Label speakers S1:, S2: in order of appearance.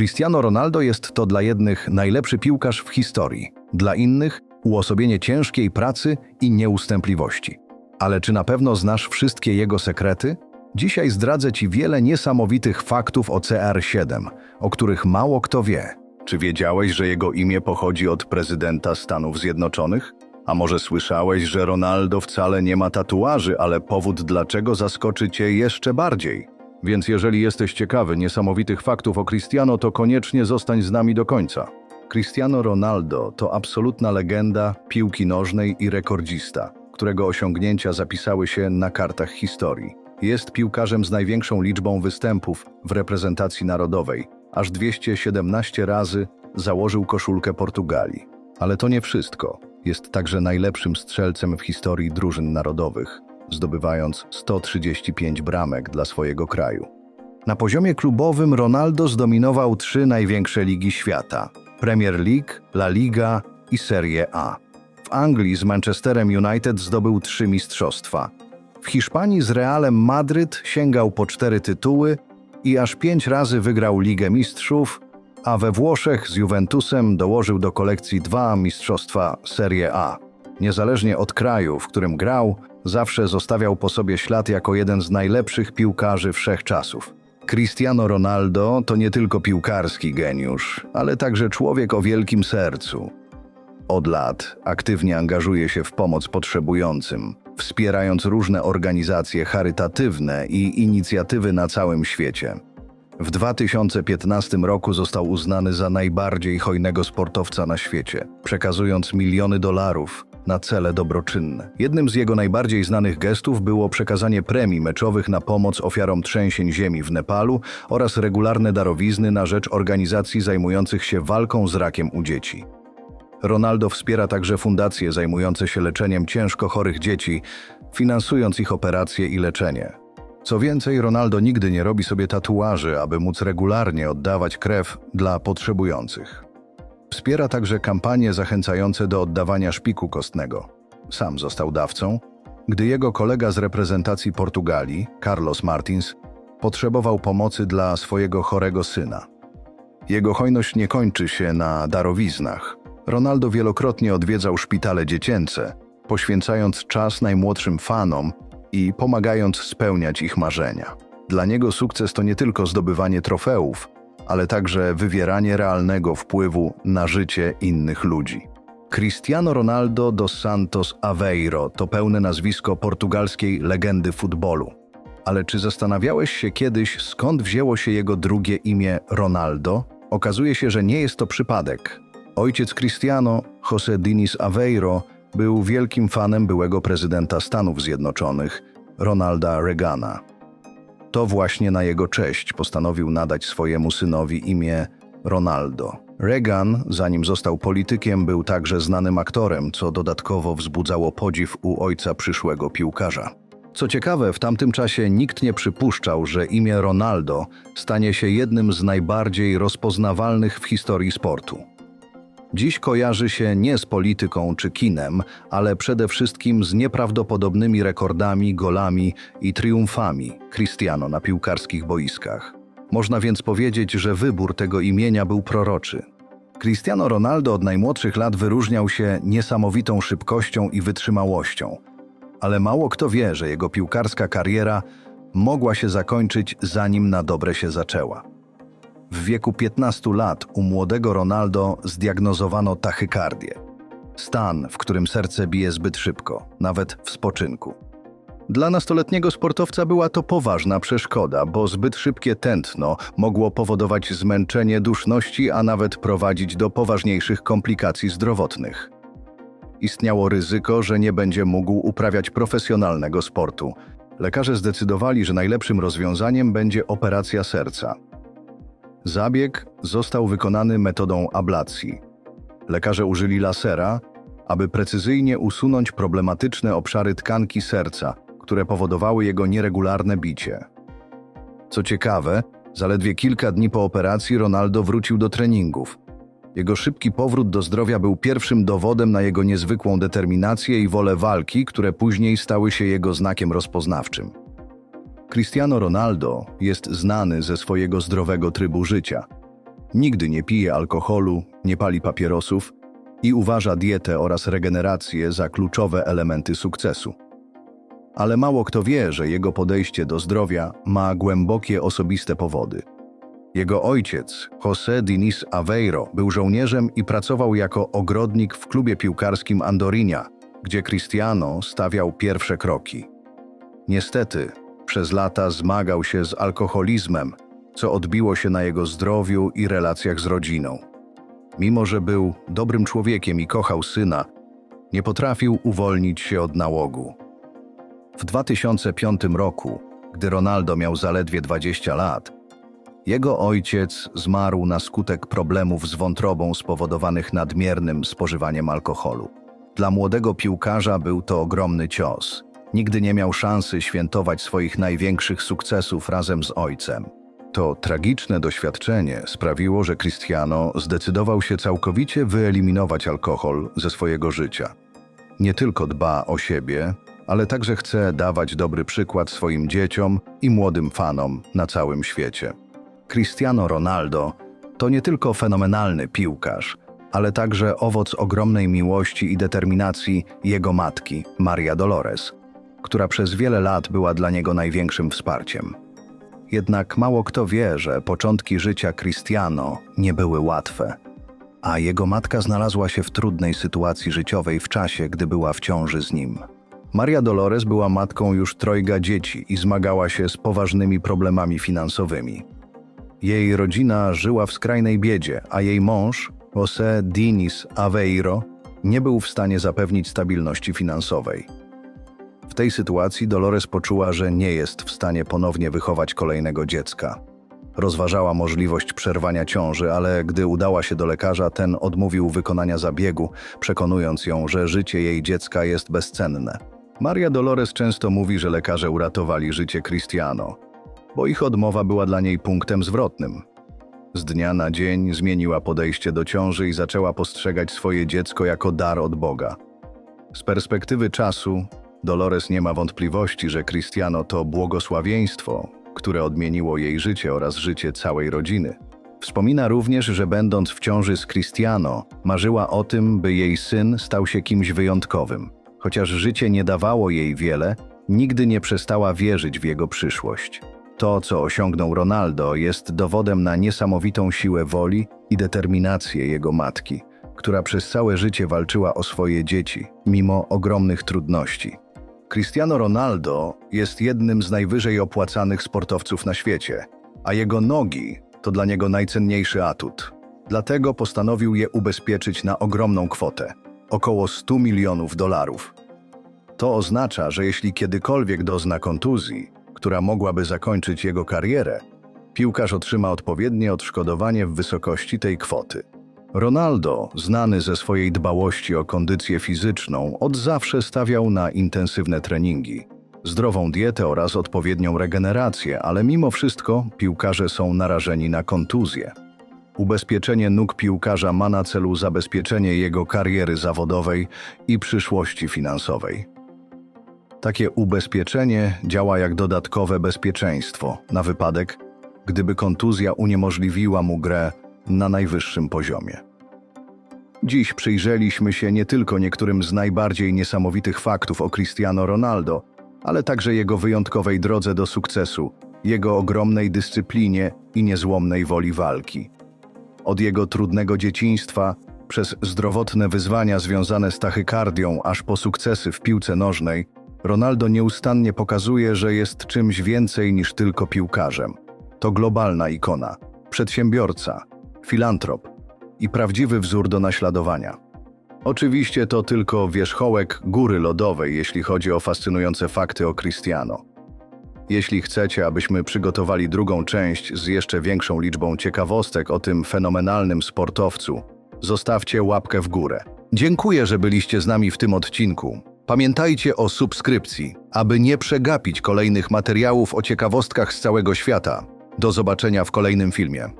S1: Cristiano Ronaldo jest to dla jednych najlepszy piłkarz w historii, dla innych uosobienie ciężkiej pracy i nieustępliwości. Ale czy na pewno znasz wszystkie jego sekrety? Dzisiaj zdradzę Ci wiele niesamowitych faktów o CR7, o których mało kto wie. Czy wiedziałeś, że jego imię pochodzi od prezydenta Stanów Zjednoczonych? A może słyszałeś, że Ronaldo wcale nie ma tatuaży, ale powód dlaczego zaskoczy Cię jeszcze bardziej? Więc jeżeli jesteś ciekawy niesamowitych faktów o Cristiano, to koniecznie zostań z nami do końca. Cristiano Ronaldo to absolutna legenda piłki nożnej i rekordzista, którego osiągnięcia zapisały się na kartach historii. Jest piłkarzem z największą liczbą występów w reprezentacji narodowej. Aż 217 razy założył koszulkę Portugalii. Ale to nie wszystko. Jest także najlepszym strzelcem w historii drużyn narodowych, zdobywając 135 bramek dla swojego kraju. Na poziomie klubowym Ronaldo zdominował trzy największe ligi świata: Premier League, La Liga i Serie A. W Anglii z Manchesterem United zdobył trzy mistrzostwa. W Hiszpanii z Realem Madryt sięgał po cztery tytuły i aż pięć razy wygrał Ligę Mistrzów, a we Włoszech z Juventusem dołożył do kolekcji dwa mistrzostwa Serie A. Niezależnie od kraju, w którym grał, zawsze zostawiał po sobie ślad jako jeden z najlepszych piłkarzy wszechczasów. Cristiano Ronaldo to nie tylko piłkarski geniusz, ale także człowiek o wielkim sercu. Od lat aktywnie angażuje się w pomoc potrzebującym, wspierając różne organizacje charytatywne i inicjatywy na całym świecie. W 2015 roku został uznany za najbardziej hojnego sportowca na świecie, przekazując miliony dolarów na cele dobroczynne. Jednym z jego najbardziej znanych gestów było przekazanie premii meczowych na pomoc ofiarom trzęsień ziemi w Nepalu oraz regularne darowizny na rzecz organizacji zajmujących się walką z rakiem u dzieci. Ronaldo wspiera także fundacje zajmujące się leczeniem ciężko chorych dzieci, finansując ich operacje i leczenie. Co więcej, Ronaldo nigdy nie robi sobie tatuaży, aby móc regularnie oddawać krew dla potrzebujących. Wspiera także kampanie zachęcające do oddawania szpiku kostnego. Sam został dawcą, gdy jego kolega z reprezentacji Portugalii, Carlos Martins, potrzebował pomocy dla swojego chorego syna. Jego hojność nie kończy się na darowiznach. Ronaldo wielokrotnie odwiedzał szpitale dziecięce, poświęcając czas najmłodszym fanom i pomagając spełniać ich marzenia. Dla niego sukces to nie tylko zdobywanie trofeów, ale także wywieranie realnego wpływu na życie innych ludzi. Cristiano Ronaldo dos Santos Aveiro to pełne nazwisko portugalskiej legendy futbolu. Ale czy zastanawiałeś się kiedyś, skąd wzięło się jego drugie imię Ronaldo? Okazuje się, że nie jest to przypadek. Ojciec Cristiano, José Diniz Aveiro, był wielkim fanem byłego prezydenta Stanów Zjednoczonych, Ronalda Reagana. To właśnie na jego cześć postanowił nadać swojemu synowi imię Ronaldo. Reagan, zanim został politykiem, był także znanym aktorem, co dodatkowo wzbudzało podziw u ojca przyszłego piłkarza. Co ciekawe, w tamtym czasie nikt nie przypuszczał, że imię Ronaldo stanie się jednym z najbardziej rozpoznawalnych w historii sportu. Dziś kojarzy się nie z polityką czy kinem, ale przede wszystkim z nieprawdopodobnymi rekordami, golami i triumfami Cristiano na piłkarskich boiskach. Można więc powiedzieć, że wybór tego imienia był proroczy. Cristiano Ronaldo od najmłodszych lat wyróżniał się niesamowitą szybkością i wytrzymałością, ale mało kto wie, że jego piłkarska kariera mogła się zakończyć zanim na dobre się zaczęła. W wieku 15 lat u młodego Ronaldo zdiagnozowano tachykardię. Stan, w którym serce bije zbyt szybko, nawet w spoczynku. Dla nastoletniego sportowca była to poważna przeszkoda, bo zbyt szybkie tętno mogło powodować zmęczenie duszności, a nawet prowadzić do poważniejszych komplikacji zdrowotnych. Istniało ryzyko, że nie będzie mógł uprawiać profesjonalnego sportu. Lekarze zdecydowali, że najlepszym rozwiązaniem będzie operacja serca. Zabieg został wykonany metodą ablacji. Lekarze użyli lasera, aby precyzyjnie usunąć problematyczne obszary tkanki serca, które powodowały jego nieregularne bicie. Co ciekawe, zaledwie kilka dni po operacji Ronaldo wrócił do treningów. Jego szybki powrót do zdrowia był pierwszym dowodem na jego niezwykłą determinację i wolę walki, które później stały się jego znakiem rozpoznawczym. Cristiano Ronaldo jest znany ze swojego zdrowego trybu życia. Nigdy nie pije alkoholu, nie pali papierosów i uważa dietę oraz regenerację za kluczowe elementy sukcesu. Ale mało kto wie, że jego podejście do zdrowia ma głębokie osobiste powody. Jego ojciec, José Diniz Aveiro, był żołnierzem i pracował jako ogrodnik w klubie piłkarskim Andorinha, gdzie Cristiano stawiał pierwsze kroki. Niestety, przez lata zmagał się z alkoholizmem, co odbiło się na jego zdrowiu i relacjach z rodziną. Mimo, że był dobrym człowiekiem i kochał syna, nie potrafił uwolnić się od nałogu. W 2005 roku, gdy Ronaldo miał zaledwie 20 lat, jego ojciec zmarł na skutek problemów z wątrobą spowodowanych nadmiernym spożywaniem alkoholu. Dla młodego piłkarza był to ogromny cios. Nigdy nie miał szansy świętować swoich największych sukcesów razem z ojcem. To tragiczne doświadczenie sprawiło, że Cristiano zdecydował się całkowicie wyeliminować alkohol ze swojego życia. Nie tylko dba o siebie, ale także chce dawać dobry przykład swoim dzieciom i młodym fanom na całym świecie. Cristiano Ronaldo to nie tylko fenomenalny piłkarz, ale także owoc ogromnej miłości i determinacji jego matki, Maria Dolores, która przez wiele lat była dla niego największym wsparciem. Jednak mało kto wie, że początki życia Cristiano nie były łatwe, a jego matka znalazła się w trudnej sytuacji życiowej w czasie, gdy była w ciąży z nim. Maria Dolores była matką już trojga dzieci i zmagała się z poważnymi problemami finansowymi. Jej rodzina żyła w skrajnej biedzie, a jej mąż, José Diniz Aveiro, nie był w stanie zapewnić stabilności finansowej. W tej sytuacji Dolores poczuła, że nie jest w stanie ponownie wychować kolejnego dziecka. Rozważała możliwość przerwania ciąży, ale gdy udała się do lekarza, ten odmówił wykonania zabiegu, przekonując ją, że życie jej dziecka jest bezcenne. Maria Dolores często mówi, że lekarze uratowali życie Cristiano, bo ich odmowa była dla niej punktem zwrotnym. Z dnia na dzień zmieniła podejście do ciąży i zaczęła postrzegać swoje dziecko jako dar od Boga. Z perspektywy czasu, Dolores nie ma wątpliwości, że Cristiano to błogosławieństwo, które odmieniło jej życie oraz życie całej rodziny. Wspomina również, że będąc w ciąży z Cristiano, marzyła o tym, by jej syn stał się kimś wyjątkowym. Chociaż życie nie dawało jej wiele, nigdy nie przestała wierzyć w jego przyszłość. To, co osiągnął Ronaldo, jest dowodem na niesamowitą siłę woli i determinację jego matki, która przez całe życie walczyła o swoje dzieci, mimo ogromnych trudności. Cristiano Ronaldo jest jednym z najwyżej opłacanych sportowców na świecie, a jego nogi to dla niego najcenniejszy atut. Dlatego postanowił je ubezpieczyć na ogromną kwotę około 100 milionów dolarów. To oznacza, że jeśli kiedykolwiek dozna kontuzji, która mogłaby zakończyć jego karierę, piłkarz otrzyma odpowiednie odszkodowanie w wysokości tej kwoty. Ronaldo, znany ze swojej dbałości o kondycję fizyczną, od zawsze stawiał na intensywne treningi, zdrową dietę oraz odpowiednią regenerację, ale mimo wszystko piłkarze są narażeni na kontuzje. Ubezpieczenie nóg piłkarza ma na celu zabezpieczenie jego kariery zawodowej i przyszłości finansowej. Takie ubezpieczenie działa jak dodatkowe bezpieczeństwo na wypadek, gdyby kontuzja uniemożliwiła mu grę na najwyższym poziomie. Dziś przyjrzeliśmy się nie tylko niektórym z najbardziej niesamowitych faktów o Cristiano Ronaldo, ale także jego wyjątkowej drodze do sukcesu, jego ogromnej dyscyplinie i niezłomnej woli walki. Od jego trudnego dzieciństwa, przez zdrowotne wyzwania związane z tachykardią, aż po sukcesy w piłce nożnej, Ronaldo nieustannie pokazuje, że jest czymś więcej niż tylko piłkarzem. To globalna ikona, przedsiębiorca, filantrop i prawdziwy wzór do naśladowania. Oczywiście to tylko wierzchołek góry lodowej, jeśli chodzi o fascynujące fakty o Cristiano. Jeśli chcecie, abyśmy przygotowali drugą część z jeszcze większą liczbą ciekawostek o tym fenomenalnym sportowcu, zostawcie łapkę w górę. Dziękuję, że byliście z nami w tym odcinku. Pamiętajcie o subskrypcji, aby nie przegapić kolejnych materiałów o ciekawostkach z całego świata. Do zobaczenia w kolejnym filmie.